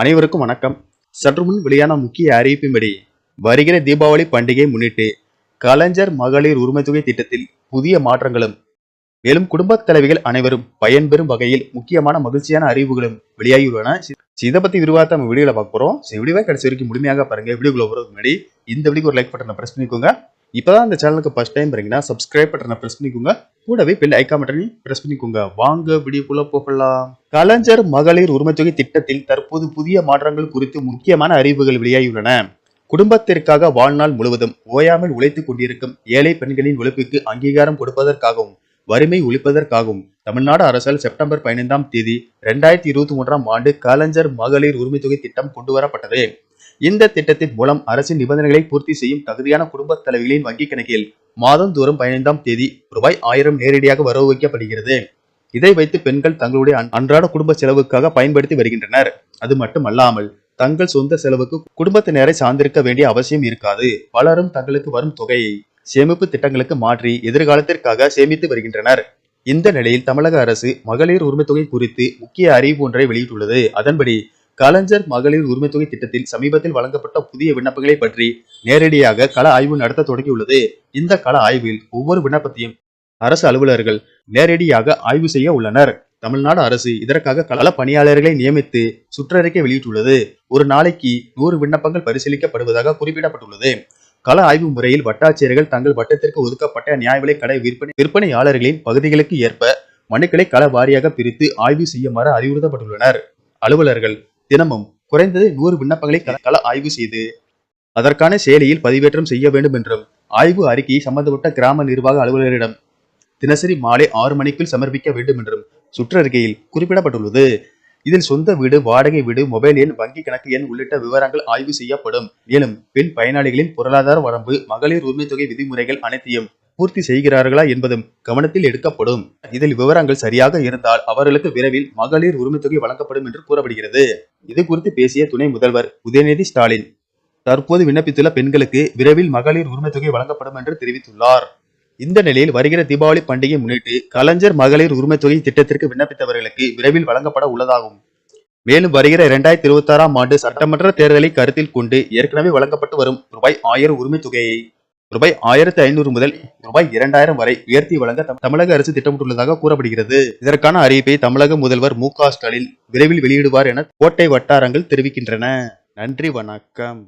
அனைவருக்கும் வணக்கம். சற்று முன் வெளியான முக்கிய அறிவிப்பின்படி வருகிற தீபாவளி பண்டிகையை முன்னிட்டு கலைஞர் மகளிர் உரிமைத்தொகை திட்டத்தில் புதிய மாற்றங்களும் மேலும் குடும்பத் தலைவிகள் அனைவரும் பயன்பெறும் வகையில் முக்கியமான மகிழ்ச்சியான அறிவுகளும் வெளியாகியுள்ளன. இதை பத்தி விரிவாக நம்ம வீடியோல பார்க்க போறோம். சரி, வீடியோவை கடைசி வரைக்கும் முழுமையாக பாருங்க. வீடியோக்குள்ள போறதுக்கு முன்னாடி இந்த வீடியோக்கு ஒரு லைக் பட்டனை பிரஸ் பண்ணிக்கோங்க. இப்பதான் இந்த சேனலுக்கு ஃபஸ்ட் டைம் வரீங்கன்னா சப்ஸ்கிரைப் பட்டனை ப்ரெஸ் பண்ணிக்கோங்க. கூடவே பெல் ஐக்கா பட்டனையும் ப்ரெஸ் பண்ணிக்கோங்க. வாங்க வீடியோக்குள்ள போகலாம். கலைஞர் மகளிர் உரிமைத்தொகை திட்டத்தில் தற்போது புதிய மாற்றங்கள் குறித்து முக்கியமான அறிவுகள் வெளியாகியுள்ளன. குடும்பத்திற்காக வாழ்நாள் முழுவதும் ஓயாமல் உழைத்துக் கொண்டிருக்கும் ஏழை பெண்களின் உழைப்புக்கு அங்கீகாரம் கொடுப்பதற்காகவும் வறுமை ஒழிப்பதற்காகவும் தமிழ்நாடு அரசால் செப்டம்பர் பதினைந்தாம் தேதி இரண்டாயிரத்தி இருபத்தி மூன்றாம் ஆண்டு கலைஞர் மகளிர் உரிமைத்தொகை திட்டம் கொண்டுவரப்பட்டது. இந்த திட்டத்தின் மூலம் அரசின் நிபந்தனைகளை பூர்த்தி செய்யும் தகுதியான குடும்ப தலைவிகளின் வங்கிக் கணக்கில் மாதந்தோறும் பதினைந்தாம் தேதி ரூபாய் ஆயிரம் நேரடியாக வரவு வைக்கப்படுகிறது. இதை வைத்து பெண்கள் தங்களுடைய அன்றாட குடும்ப செலவுக்காக பயன்படுத்தி வருகின்றனர். அது மட்டுமல்லாமல் தங்கள் சொந்த செலவுக்கு குடும்பத்தினரை சார்ந்திருக்க வேண்டிய அவசியம் இருக்காது. பலரும் தங்களுக்கு வரும் தொகையை சேமிப்பு திட்டங்களுக்கு மாற்றி எதிர்காலத்திற்காக சேமித்து வருகின்றனர். இந்த நிலையில் தமிழக அரசு மகளிர் உரிமை தொகை குறித்து முக்கிய அறிவிப்பு ஒன்றை வெளியிட்டுள்ளது. அதன்படி கலைஞர் மகளிர் உரிமைத்தொகை திட்டத்தில் சமீபத்தில் வழங்கப்பட்ட புதிய விண்ணப்பங்களை பற்றி நேரடியாக கள ஆய்வு நடத்த தொடங்கியுள்ளது. இந்த கள ஆய்வில் ஒவ்வொரு விண்ணப்பத்தையும் அரசு அலுவலர்கள் நேரடியாக ஆய்வு செய்ய உள்ளனர். தமிழ்நாடு அரசு இதற்காக கள பணியாளர்களை நியமித்து சுற்றறிக்கை வெளியிட்டுள்ளது. ஒரு நாளைக்கு நூறு விண்ணப்பங்கள் பரிசீலிக்கப்படுவதாக குறிப்பிடப்பட்டுள்ளது. கள ஆய்வு முறையில் வட்டாட்சியர்கள் தங்கள் வட்டத்திற்கு ஒதுக்கப்பட்ட நியாய விலை கடை விற்பனை விற்பனையாளர்களின் பகுதிகளுக்கு ஏற்ப மனுக்களை கள வாரியாக பிரித்து ஆய்வு செய்யுமாறு அறிவுறுத்தப்பட்டுள்ளனர். அலுவலர்கள் தினமும் குறைந்தது நூறு விண்ணப்பங்களை கள- ஆய்வு செய்து அதற்கான செயலியில் பதிவேற்றம் செய்ய வேண்டும் என்றும் ஆய்வு அறிக்கையை சம்பந்தப்பட்ட கிராம நிர்வாக அலுவலரிடம் தினசரி மாலை ஆறு மணிக்குள் சமர்ப்பிக்க வேண்டும் என்றும் சுற்றறிக்கையில் குறிப்பிடப்பட்டுள்ளது. இதில் சொந்த வீடு வாடகை வீடு மொபைல் எண் வங்கி கணக்கு எண் உள்ளிட்ட விவரங்கள் ஆய்வு செய்யப்படும். மேலும் பெண் பயனாளிகளின் பொருளாதார வரம்பு மகளிர் உரிமைத்தொகை விதிமுறைகள் அனைத்தையும் பூர்த்தி செய்கிறார்களா என்பதும் கவனத்தில் எடுக்கப்படும். இதில் விவரங்கள் சரியாக இருந்தால் அவர்களுக்கு விரைவில் மகளிர் உரிமைத்தொகை வழங்கப்படும் என்று கூறப்படுகிறது. இது குறித்து பேசிய துணை முதல்வர் உதயநிதி ஸ்டாலின். தற்போது விண்ணப்பித்துள்ள பெண்களுக்கு விரைவில் மகளிர் உரிமை தொகை வழங்கப்படும் என்று தெரிவித்துள்ளார். இந்த நிலையில் வருகிற தீபாவளி பண்டிகை முன்னிட்டு கலைஞர் மகளிர் உரிமை தொகை திட்டத்திற்கு விண்ணப்பித்தவர்களுக்கு விரைவில் வழங்கப்பட உள்ளதாகும். மேலும் வருகிற இரண்டாயிரத்தி இருபத்தி ஆறாம் ஆண்டு சட்டமன்ற தேர்தலை கருத்தில் கொண்டு ஏற்கனவே வழங்கப்பட்டு வரும் ரூபாய் ஆயிரம் உரிமை தொகையை ரூபாய் ஆயிரத்தி ஐநூறு முதல் ரூபாய் இரண்டாயிரம் வரை உயர்த்தி வழங்க தமிழக அரசு திட்டமிட்டுள்ளதாக கூறப்படுகிறது. இதற்கான அறிவிப்பை தமிழக முதல்வர் மு க ஸ்டாலின் விரைவில் வெளியிடுவார் என கோட்டை வட்டாரங்கள் தெரிவிக்கின்றன. நன்றி வணக்கம்.